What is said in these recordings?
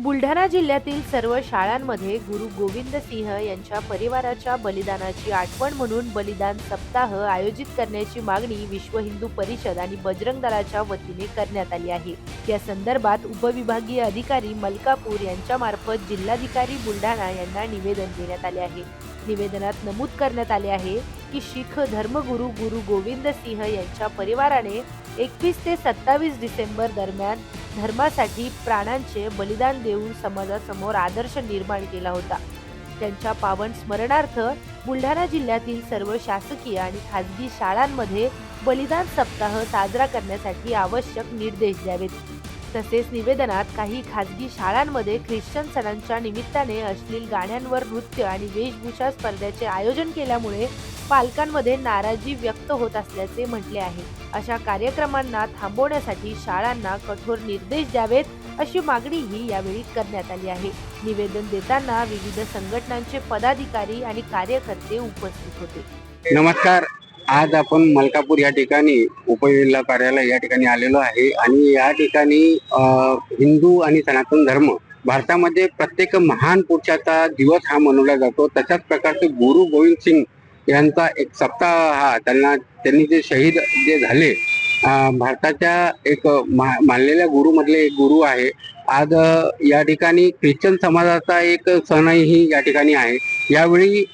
बुलढाणा जिल्ह्यातील सर्व शाळांमध्ये गुरु गोविंद सिंह यांच्या परिवाराच्या बलिदानाची आठवण म्हणून बलिदान सप्ताह आयोजित करण्याची मागणी विश्व हिंदू परिषद आणि बजरंग दलाच्या वतीने करण्यात आली आहे. या संदर्भात उपविभागीय अधिकारी मलकापूर यांच्या मार्फत जिल्हाधिकारी बुलढाणा यांना निवेदन देण्यात आले आहे. निवेदनात नमूद करण्यात आले आहे की शीख धर्मगुरू गुरु गोविंद सिंह यांच्या परिवाराने एकवीस ते सत्तावीस डिसेंबर दरम्यान धर्मासाठी प्राणांचे बलिदान देऊन समाजासमोर आदर्श निर्माण केला होता. त्यांच्या पावन स्मरणार्थ बुलढाणा जिल्ह्यातील सर्व शासकीय आणि खासगी शाळांमध्ये बलिदान सप्ताह साजरा करण्यासाठी आवश्यक निर्देश द्यावेत. तसेच निवेदनात काही खासगी शाळांमध्ये ख्रिश्चन सणांच्या निमित्ताने अश्लील गाण्यांवर नृत्य आणि वेशभूषा स्पर्धेचे आयोजन केल्यामुळे पालकांमध्ये नाराजी व्यक्त होत असल्याचे म्हटले आहे. अशा कार्यक्रमांना थांबवण्यासाठी शाळांना कठोर निर्देश द्यावेत अशी मागणीही यावेळी करण्यात आली आहे. निवेदन देताना विविध संघटनांचे पदाधिकारी आणि कार्यकर्ते उपस्थित होते. नमस्कार. आज आपण मलकापूर या ठिकाणी उपजिल्हा कार्यालय या ठिकाणी आलेलो आहे आणि या ठिकाणी हिंदू आणि सनातन धर्म भारतामध्ये प्रत्येक महान पुरुषाचा दिवस हा मनवला जातो. तशाच प्रकारचे गुरु गोविंद सिंग यांचा एक सप्ताह हा त्यांना त्यांनी जे शहीद जे झाले भारताच्या एक मा- मानलेल्या गुरुमधले एक गुरु आहे. आज या ठिकाणी ख्रिश्चन समाजाचा एक सणही या ठिकाणी आहे. यावेळी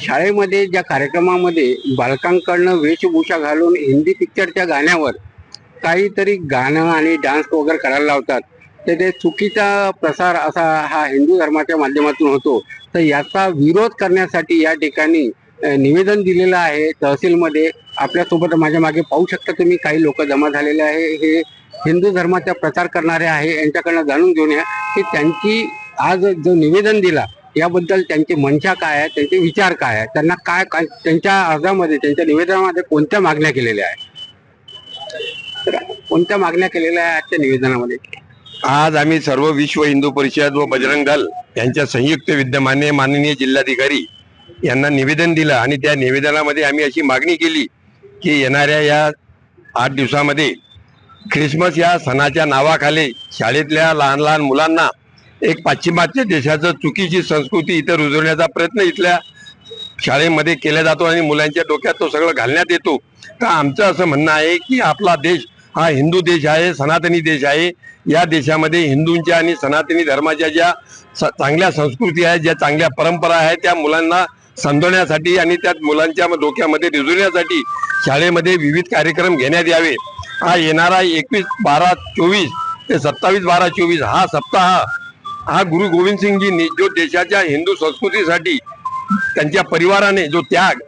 शाळेमध्ये ज्या कार्यक्रमामध्ये बालकांकडनं वेशभूषा घालून हिंदी पिक्चरच्या गाण्यावर काहीतरी गाणं आणि डान्स वगैरे करायला लावतात तर ते चुकीचा प्रसार असा हा हिंदू धर्माच्या माध्यमातून होतो. तर याचा विरोध करण्यासाठी या ठिकाणी निवेदन दिलेलं आहे तहसीलमध्ये. आपल्यासोबत माझ्या मागे पाहू शकता तुम्ही काही लोक जमा झालेले आहे. हे हिंदू धर्माचा प्रचार करणारे आहे. यांच्याकडनं जाणून घेऊन या की त्यांची आज जो निवेदन दिला याबद्दल त्यांची मनशा काय आहे त्यांचे विचार काय आहे त्यांना काय काय त्यांच्या अर्जामध्ये त्यांच्या निवेदनामध्ये कोणत्या मागण्या केलेल्या आहेत? तर कोणत्या मागण्या केलेल्या आहेत आजच्या निवेदनामध्ये? आज आम्ही सर्व विश्व हिंदू परिषद व बजरंग दल यांच्या संयुक्त विद्यमाने माननीय जिल्हाधिकारी यांना निवेदन दिलं आणि त्या निवेदनामध्ये आम्ही अशी मागणी केली की येणाऱ्या या आठ दिवसामध्ये ख्रिसमस या सणाच्या नावाखाली शाळेतल्या लहान लहान मुलांना एक पाश्चिमात्य देशाचं चुकीची संस्कृती इथं रुजवण्याचा प्रयत्न इथल्या शाळेमध्ये केला जातो आणि मुलांच्या डोक्यात तो सगळं घालण्यात येतो. तर आमचं असं म्हणणं आहे की आपला देश हा हिंदू देश आहे सनातनी देश आहे. या देशामध्ये हिंदूंच्या आणि सनातनी धर्माच्या ज्या चांगल्या संस्कृती आहेत ज्या चांगल्या परंपरा आहेत त्या मुलांना समजवण्यासाठी आणि त्या मुलांच्या डोक्यामध्ये रुजवण्यासाठी शाळेमध्ये विविध कार्यक्रम घेण्यात यावे. हा येणारा एकवीस बारा चोवीस ते सत्तावीस बारा चोवीस हा सप्ताह हा गुरु गोविंद सिंगजींनी जो देशाच्या हिंदू संस्कृतीसाठी त्यांच्या परिवाराने जो त्याग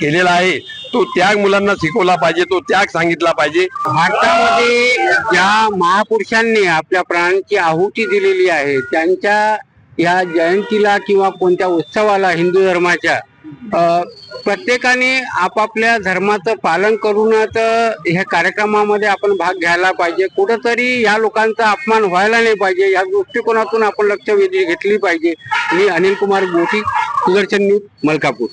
केलेला आहे तो त्याग मुलांना शिकवला पाहिजे तो त्याग सांगितला पाहिजे. भारतामध्ये ज्या महापुरुषांनी आपल्या प्राणांची आहुती दिलेली आहे त्यांच्या या जयंतीला किंवा कोणत्या उत्सवाला हिंदू धर्माच्या प्रत्येकाने आपापल्या धर्माचं पालन करूनच ह्या कार्यक्रमामध्ये आपण भाग घ्यायला पाहिजे. कुठंतरी या लोकांचा अपमान व्हायला नाही पाहिजे. या दृष्टिकोनातून आपण लक्ष वेधी घेतली पाहिजे. मी अनिल कुमार गोठी सुदर्शन न्यूज मलकापूर.